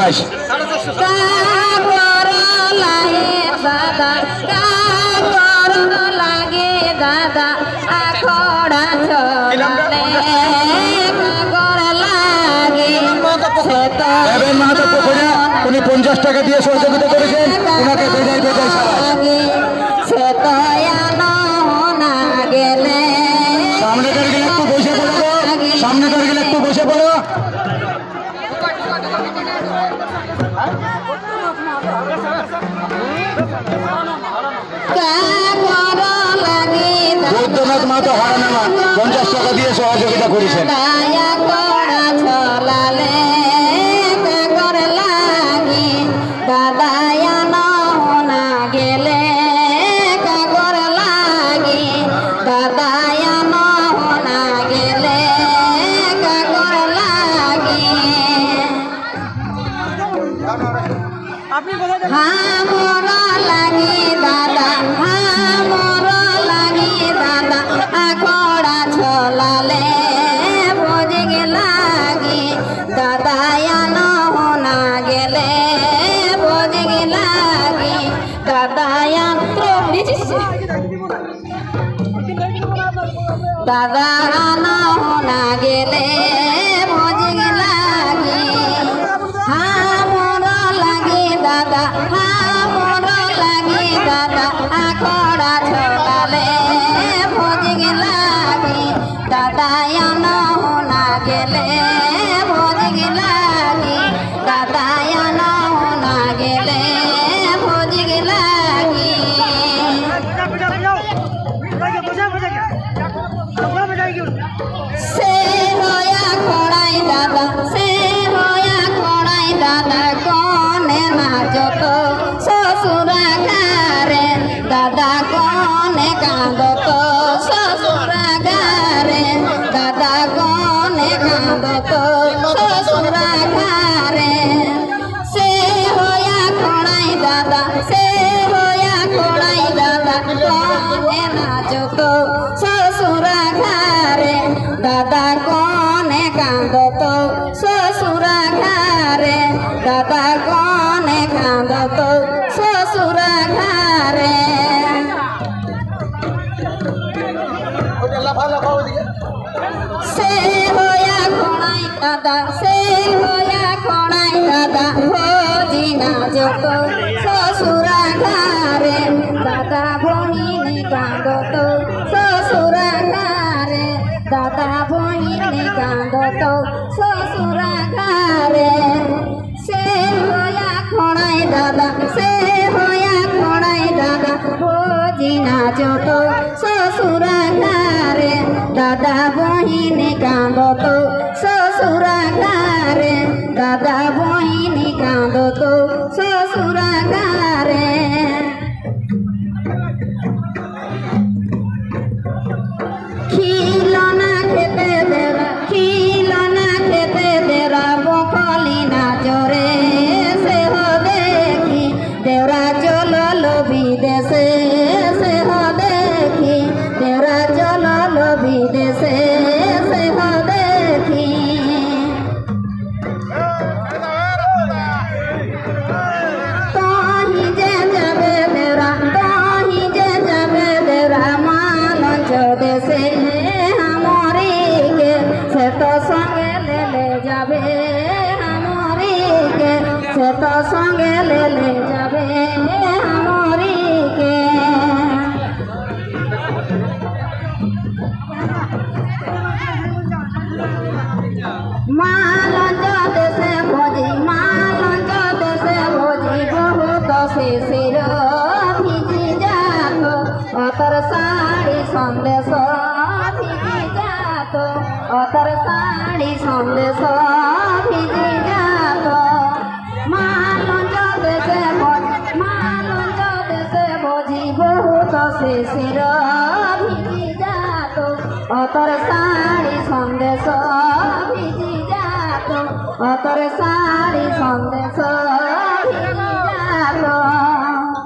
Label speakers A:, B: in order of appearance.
A: সাবাস
B: কাগর লাগে দাদা কাগর লাগে দাদা আখড়া চলালে কাগর লাগে সে তো
A: দেবেন মাহাতো পুকুরিয়া উনি পঞ্চাশ টাকা দিয়ে সহযোগিতা করেছেন। ওনাকে বেজায় বেজায় বৈদ্যনাথ মাহাতো হারানামা পঞ্চাশ টাকা দিয়ে সহযোগিতা করেছেন।
B: হামর লাগি দাদা, হামর লাগি দাদা, আকড়া ছলালে বজে লাগি। দাদা আনো না গেলে বজে লাগি। দাদা দাদা আনো না গেলে যত শ্বশুরা ঘরে দাদা ভহিনী কাঁদত। শ্বশুরা ঘরে দাদা ভহিনী কাঁদত। শ্বশুরা ঘরে সে হয়া খড়াই দাদা, সে হয়া খড়াই দাদা ভোজি না যত। শ্বশুরা ঘরে দাদা বহিনী কাঁদত। শ্বশুরা ঘরে দাদা বহিনী কাঁদত। যাবে আমরিকে সে তো সঙ্গে লেলে যাবে আমরিকে মালঞ্চ দেশে ভোজি মালঞ্চ দেশে ভোজি, বহুত শিশির ভিজি যাত অতর শাড়ি সন্দেশ ভিজি যাত অতর শাড়ি শিশির ভিজি যাত অতর শাড়ি সন্দেশ ভিজি যাত অতর শাড়ি সন্দেশ